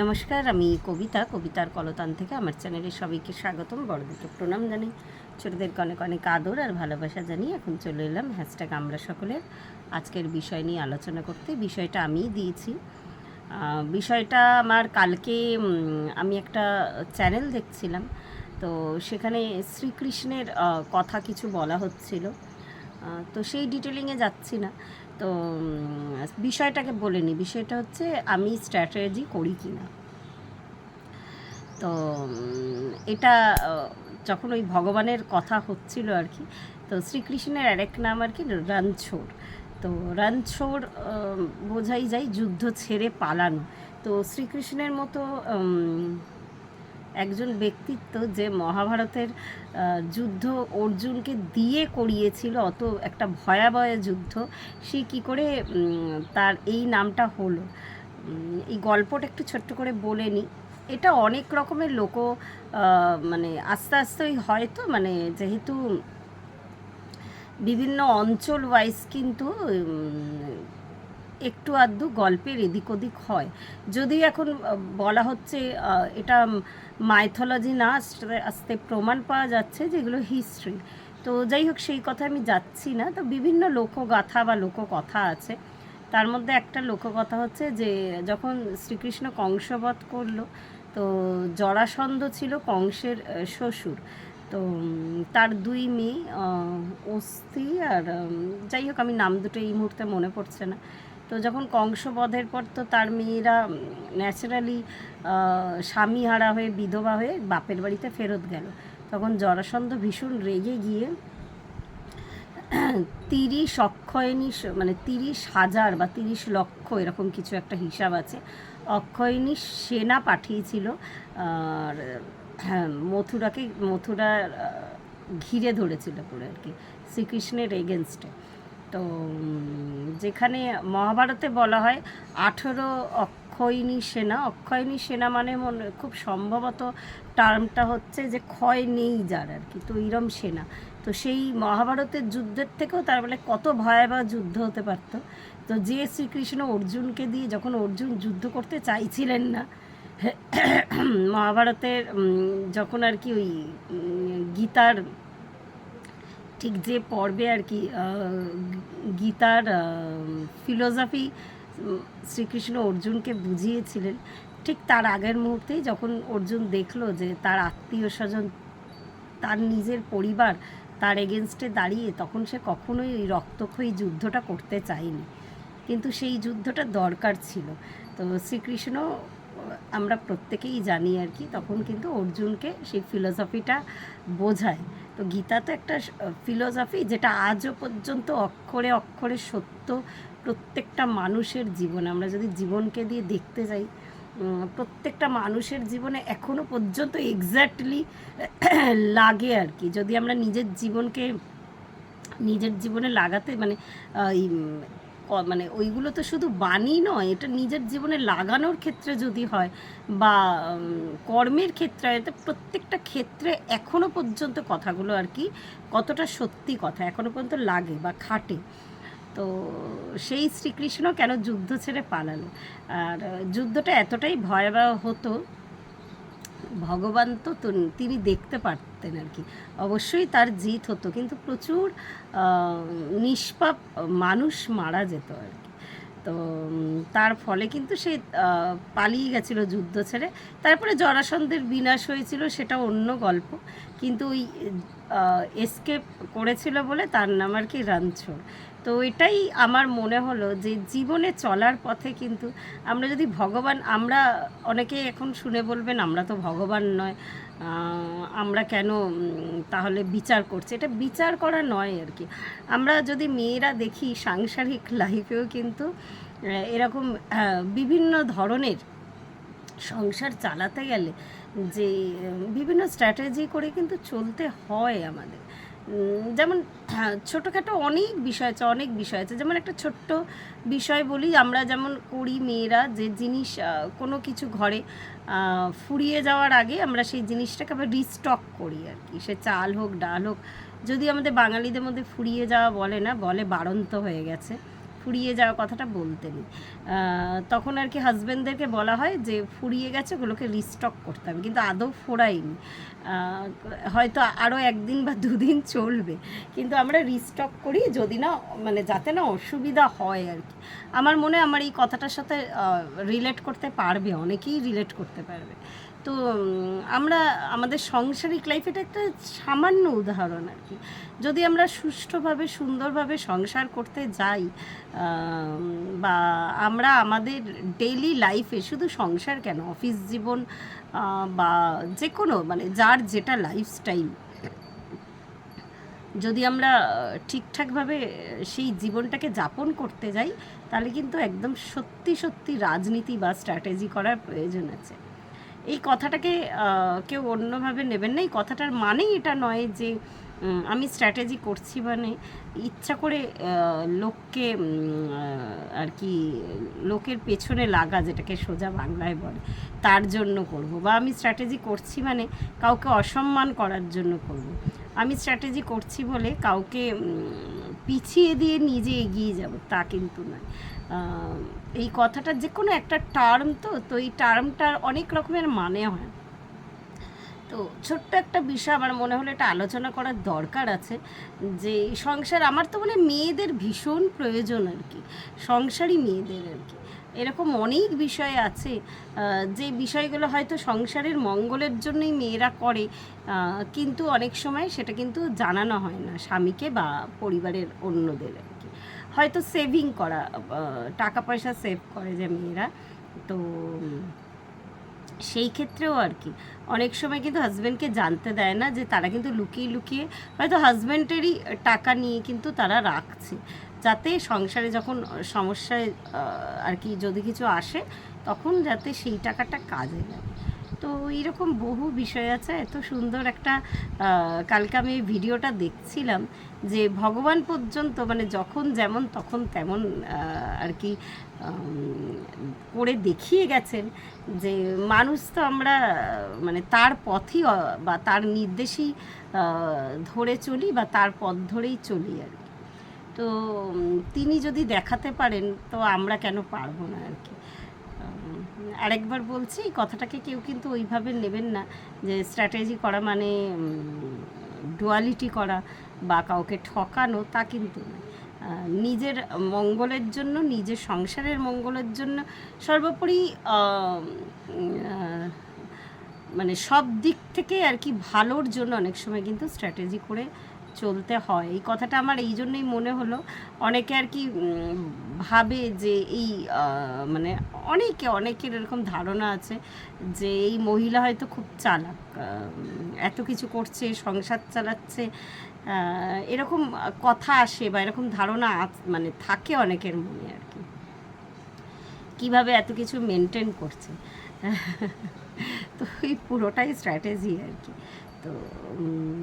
নমস্কার, আমি কবিতা, কবিতার কলতান থেকে আমার চ্যানেলে সবাইকে স্বাগতম বড়দেরকে প্রণাম জানাই। ছোটদেরকে অনেক অনেক আদর আর ভালোবাসা জানিয়ে এখন চলে এলাম হ্যাশট্যাগ আমরা সকলের আজকের বিষয় নিয়ে আলোচনা করতে। বিষয়টা আমিই দিয়েছি। বিষয়টা আমার কালকে আমি একটা চ্যানেল দেখছিলাম, তো সেখানে শ্রীকৃষ্ণের কথা কিছু বলা হচ্ছিল। তো সেই ডিটেলিংয়ে যাচ্ছি না। তো বিষয়টাকে বলে নিই বিষয়টা হচ্ছে আমি স্ট্র্যাটেজি করি কি না তো এটা যখন ওই ভগবানের কথা হচ্ছিল আর কি তো শ্রীকৃষ্ণের আরেক নাম আর কি রণছোড়। তো আহ, বোঝাই যায় যুদ্ধ ছেড়ে পালানো। তো শ্রীকৃষ্ণের মতো একজন ব্যক্তিত্ব যে মহাভারতের যুদ্ধ অর্জুনকে দিয়ে করিয়েছিল, অত একটা ভয়াবহ যুদ্ধ, সে কি করে তার এই নামটা হলো। এই গল্পটা একটু ছোট্ট করে বলে নিই এটা অনেক রকমের লোক মানে আস্তে আস্তে ওই হয়তো মানে যেহেতু বিভিন্ন অঞ্চল ওয়াইজ কিন্তু একটু আধটু গল্পের এদিক ওদিক হয়। যদি এখন বলা হচ্ছে এটা মাইথোলজি না আস্তে আস্তে প্রমাণ পাওয়া যাচ্ছে যেগুলো হিস্ট্রি। তো যাই হোক, সেই কথা আমি যাচ্ছি না। তো বিভিন্ন লোকগাথা বা লোককথা আছে। তার মধ্যে একটা লোককথা হচ্ছে যে, যখন শ্রীকৃষ্ণ কংসবধ করল, তো জরাসন্ধ ছিল কংসের শ্বশুর। তো তার দুই মেয়ে অস্থি আর যাই হোক, আমি নাম দুটো এই মুহূর্তে মনে পড়ছে না। তো যখন কংসবধের পর তো তার মেয়েরা ন্যাচারালি স্বামী হারা হয়ে বিধবা হয়ে বাপের বাড়িতে ফেরত গেল। তখন জরাসন্ধ ভীষণ রেগে গিয়ে তিরিশ অক্ষয়ণী স- মানে তিরিশ হাজার বা তিরিশ লক্ষ এরকম কিছু একটা হিসাব আছে অক্ষয়ণী সেনা পাঠিয়েছিল আর হ্যাঁ মথুরাকে মথুরার আহ, ঘিরে ধরেছিল পুরো আর কি শ্রীকৃষ্ণের এগেনস্টে তো যেখানে মহাভারতে বলা হয় আঠেরো অক্ষয়ণী সেনা। অক্ষয়ণী সেনা মানে মনে, খুব সম্ভবত টার্মটা হচ্ছে যে ক্ষয় নেই যার আর কি, তো এইরম সেনা। তো সেই মহাভারতের যুদ্ধের থেকেও তার মানে কত ভয়াবহ যুদ্ধ হতে পারত। তো যে শ্রীকৃষ্ণ অর্জুনকে দিয়ে যখন অর্জুন যুদ্ধ করতে চাইছিলেন না, মহাভারতের যখন আর কি ওই গীতার ঠিক যে পর্বে আর কি গীতার ফিলোসফি শ্রীকৃষ্ণ অর্জুনকে বুঝিয়েছিলেন, ঠিক তার আগের মুহূর্তেই যখন অর্জুন দেখল যে তার আত্মীয় স্বজন, তার নিজের পরিবার তার এগেনস্টে দাঁড়িয়ে, তখন সে কখনোই ওই রক্তক্ষয়ী যুদ্ধটা করতে চায়নি। কিন্তু সেই যুদ্ধটা দরকার ছিল। তো শ্রীকৃষ্ণ আমরা প্রত্যেকেই জানি আর কি, তখন কিন্তু অর্জুনকে সেই ফিলোসফিটা বোঝায়। তো গীতা তো একটা ফিলোসফি যেটা আজও পর্যন্ত অক্ষরে অক্ষরে সত্য প্রত্যেকটা মানুষের জীবনে। আমরা যদি জীবনকে দিয়ে দেখতে যাই প্রত্যেকটা মানুষের জীবনে এখনও পর্যন্ত এক্স্যাক্টলি লাগে আর কি। যদি আমরা নিজের জীবনকে, নিজের জীবনে লাগাতে মানে মানে ওইগুলো তো শুধু বাণী নয়, এটা নিজের জীবনে লাগানোর ক্ষেত্রে যদি হয় বা কর্মের ক্ষেত্রে হয় প্রত্যেকটা ক্ষেত্রে এখনও পর্যন্ত কথাগুলো আর কি কতটা সত্যি কথা, এখনও পর্যন্ত লাগে বা খাটে। তো সেই শ্রীকৃষ্ণ কেন যুদ্ধ ছেড়ে পালালো আর যুদ্ধটা এতটাই ভয়াবহ হতো, ভগবান তো, তিনি দেখতে পারতেন। আর কি। অবশ্যই তার জিত হতো, কিন্তু প্রচুর নিষ্পাপ মানুষ মারা যেত আর কি। তো তার ফলে কিন্তু সে পালিয়ে গেছিল যুদ্ধ ছেড়ে। তারপরে জরাসন্ধের বিনাশ হয়েছিল, সেটা অন্য গল্প। কিন্তু ওই এসকেপ করেছিল বলে তার নাম আর কি রানছোড়। তো এটাই আমার মনে হলো যে, জীবনে চলার পথে কিন্তু আমরা যদি ভগবান, আমরা অনেকে এখন শুনে বলবেন, আমরা তো ভগবান নয়। আমরা কেন তাহলে বিচার করছি? এটা বিচার করা নয় আর কি। আমরা যদি মেয়েরা দেখি সাংসারিক লাইফেও কিন্তু এরকম বিভিন্ন ধরনের সংসার চালাতে গেলে যে বিভিন্ন স্ট্র্যাটেজি করে কিন্তু চলতে হয় আমাদের। যেমন, ছোটোখাটো অনেক বিষয় আছে, অনেক বিষয় আছে। যেমন একটা ছোট্ট বিষয় বলি, আমরা যেমন করি মেয়েরা যে জিনিস কোনো কিছু ঘরে ফুরিয়ে যাওয়ার আগে আমরা সেই জিনিসটাকে আবার রিস্টক করি আর কি। সে চাল হোক, ডাল হোক, যদি আমাদের বাঙালিদের মধ্যে ফুরিয়ে যাওয়া বলে না, বলে বাড়ন্ত হয়ে গেছে। ফুরিয়ে যাওয়ার কথাটা বলতে নেই। আহ, তখন আর কি হাজব্যান্ডদেরকে বলা হয় যে ফুরিয়ে গেছে ওগুলোকে রিস্টক করতে হবে। কিন্তু আদৌ ফোরাইনি হয়তো আরও একদিন বা দুদিন চলবে। কিন্তু আমরা রিস্টক করি যদি না মানে যাতে না অসুবিধা হয় আর কি। আমার মনে আমার এই কথাটার সাথে রিলেট করতে পারবে অনেকেই রিলেট করতে পারবে। তো আমরা, আমাদের সংসারিক লাইফ এটা একটা সামান্য উদাহরণ আর কি। যদি আমরা সুষ্ঠুভাবে, সুন্দরভাবে সংসার করতে যাই বা আমরা আমাদের ডেইলি লাইফে শুধু সংসার কেন অফিস জীবন বা যে কোনো মানে যার যেটা লাইফস্টাইল যদি আমরা ঠিকঠাকভাবে সেই জীবনটাকে যাপন করতে যাই, তাহলে কিন্তু একদম সত্যি সত্যি রাজনীতি বা স্ট্র্যাটেজি করার প্রয়োজন আছে। এই কথাটাকে কেউ অন্যভাবে নেবেন না। এই কথাটার মানেই এটা নয় যে আমি স্ট্র্যাটেজি করছি মানে ইচ্ছা করে লোককে আর কি, লোকের পেছনে লাগা যেটাকে সোজা বাংলায় বলে, তার জন্য করব। বা আমি স্ট্র্যাটেজি করছি মানে কাউকে অসম্মান করার জন্য করব। আমি স্ট্র্যাটেজি করছি বলে কাউকে পিছিয়ে দিয়ে নিজে এগিয়ে যাব, তা কিন্তু নয়। এই কথাটা যে কোনো একটা টার্ম তো তো এই টার্মটার অনেক রকমের মানে হয়। তো ছোট্ট একটা বিষয় আমার মনে হলো এটা আলোচনা করার দরকার আছে, যে সংসার আমার তো মানে মেয়েদের ভীষণ প্রয়োজন আর কি, সংসারই মেয়েদের আর কি। এরকম অনেক বিষয় আছে যে বিষয়গুলো হয়তো সংসারের মঙ্গলের জন্যই মেয়েরা করে কিন্তু অনেক সময় সেটা কিন্তু জানানো হয় না, স্বামীকে বা পরিবারের অন্যদের। হয়তো সেভিং করা টাকা পয়সা সেভ করে যে মেয়েরা। তো, সেই ক্ষেত্রেও আর কি। অনেক সময় কিন্তু হাজব্যান্ডকে জানতে দেয় না যে তারা কিন্তু লুকিয়ে লুকিয়ে হয়তো হাজব্যান্ডেরই টাকা নিয়ে কিন্তু তারা রাখছে। যাতে সংসারে যখন সমস্যায় আর কি যদি কিছু আসে, তখন যাতে সেই টাকাটা কাজে লাগে। তো এইরকম বহু বিষয় আছে, এত সুন্দর একটা কালকে আমি ভিডিওটা দেখছিলাম যে ভগবান পর্যন্ত মানে যখন যেমন তখন তেমন আর কি করে দেখিয়ে গেছেন যে মানুষ তো আমরা মানে তার পথই বা তার নির্দেশই ধরে চলি বা তার পথ ধরেই চলি আর কি। তো তিনি যদি দেখাতে পারেন তো আমরা কেন পারব না আর কি? আরেকবার বলছি কথাটাকে কেউ কিন্তু ওইভাবে নেবেন না যে স্ট্র্যাটেজি করা মানে ডুয়ালিটি করা বা কাউকে ঠকানো তা কিন্তু নিজের মঙ্গলের জন্য, নিজের সংসারের মঙ্গলের জন্য সর্বোপরি মানে সব দিক থেকে আর কি ভালোর জন্য অনেক সময় কিন্তু স্ট্র্যাটেজি করে চলতে হয়। এই কথাটা আমার এই জন্যই মনে হলো। অনেকে আর কি ভাবে যে এই মানে অনেকে, অনেকের এরকম ধারণা আছে যে এই মহিলা হয়তো খুব চালাক এত কিছু করছে, সংসার চালাচ্ছে এরকম কথা আসে বা এরকম ধারণা মানে থাকে অনেকের মনে আর কি। কীভাবে এত কিছু মেনটেন করছে? তো এই পুরোটাই স্ট্র্যাটেজি আর কি। তো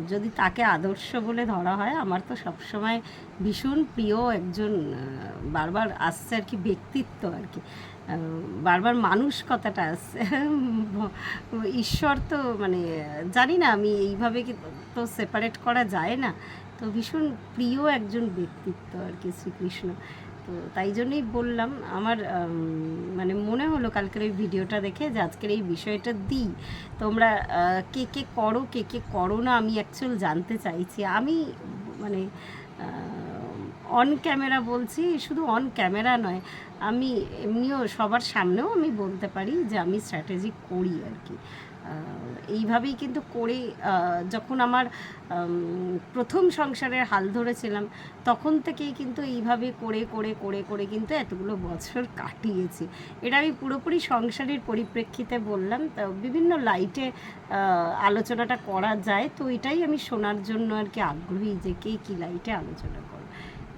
যদি তাকে আদর্শ বলে ধরা হয়, আমার তো সবসময় ভীষণ প্রিয় একজন বারবার আসছে আর কি ব্যক্তিত্ব আর কি। বারবার মানুষ কথাটা আসছে। ঈশ্বর তো মানে জানি না, আমি এইভাবে তো সেপারেট করা যায় না? তো ভীষণ প্রিয় একজন ব্যক্তিত্ব আর কি শ্রীকৃষ্ণ। তো তাই জন্যই বললাম, আমার মানে মনে হলো কালকের ওই ভিডিওটা দেখে যে আজকের এই বিষয়টা দিই। তোমরা কে কে করো, কে কে করো না, আমি অ্যাকচুয়াল জানতে চাইছি। আমি মানে অন ক্যামেরা বলছি, শুধু অন ক্যামেরা নয়, আমি এমনিও সবার সামনেও আমি বলতে পারি যে আমি স্ট্র্যাটেজি করি আর কি। এইভাবেই কিন্তু করে যখন আমার প্রথম সংসারের হাল ধরেছিলাম, তখন থেকেই কিন্তু এইভাবে করে করে করে করে কিন্তু এতগুলো বছর কাটিয়েছি। এটা আমি পুরোপুরি সংসারের পরিপ্রেক্ষিতে বললাম। তা বিভিন্ন লাইটে আলোচনাটা করা যায়। তো এটাই আমি শোনার জন্য আর কি আগ্রহী যে কে কী লাইটে আলোচনা করো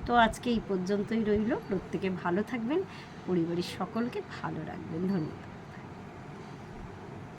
তো আজকে এই পর্যন্তই রইল। প্রত্যেকে ভালো থাকবেন। পরিবারের সকলকে ভালো রাখবেন। ধন্যবাদ।